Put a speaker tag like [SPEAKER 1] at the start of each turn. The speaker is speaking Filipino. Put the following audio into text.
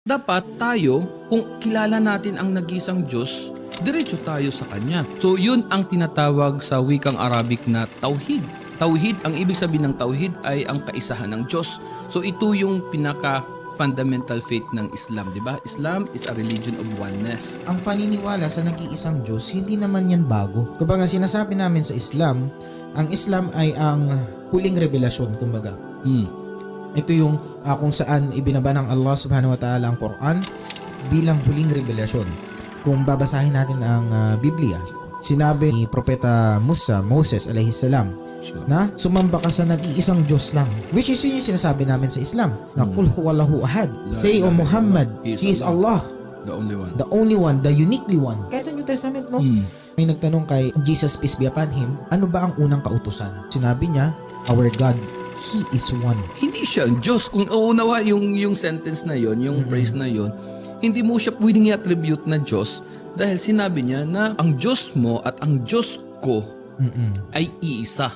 [SPEAKER 1] Dapat tayo, kung kilala natin ang nag-isang Diyos, diretso tayo sa Kanya. So yun ang tinatawag sa wikang Arabic na tauhid. Tauhid, ang ibig sabihin ng tauhid ay ang kaisahan ng Diyos. So ito yung pinaka fundamental faith ng Islam, di ba? Islam is a religion of oneness.
[SPEAKER 2] Ang paniniwala sa nag-iisang Diyos, hindi naman yan bago. Kumbaga sinasabi namin sa Islam, ang Islam ay ang huling revelasyon, kumbaga.
[SPEAKER 1] Hmm.
[SPEAKER 2] Ito yung ah, kung saan ibinaba ng Allah subhanahu wa ta'ala ang Quran bilang huling revelasyon. Kung babasahin natin ang ah, Biblia, sinabi ni Propeta Musa, Moses alayhi salam,
[SPEAKER 1] Sure.
[SPEAKER 2] na sumamba ka sa nag-iisang Diyos lang. Which is yun yung sinasabi namin sa Islam. Na
[SPEAKER 1] Hmm.
[SPEAKER 2] kul huwallahu ahad.
[SPEAKER 1] La
[SPEAKER 2] Say, O Muhammad. He is Allah,
[SPEAKER 1] The only one.
[SPEAKER 2] the only one, the uniquely one. Kaya sa New Testament, no?
[SPEAKER 1] Hmm.
[SPEAKER 2] May nagtanong kay Jesus, peace be upon him, ano ba ang unang kautusan? Sinabi niya, Our God, He is one.
[SPEAKER 1] Hindi siya ang Diyos. Kung uunawa yung, yung sentence na yon, yung
[SPEAKER 2] Mhm.
[SPEAKER 1] phrase na yon, hindi mo siya pwedeng i-attribute na Diyos dahil sinabi niya na ang Diyos mo at ang Diyos ko
[SPEAKER 2] Mm-mm.
[SPEAKER 1] ay iisa.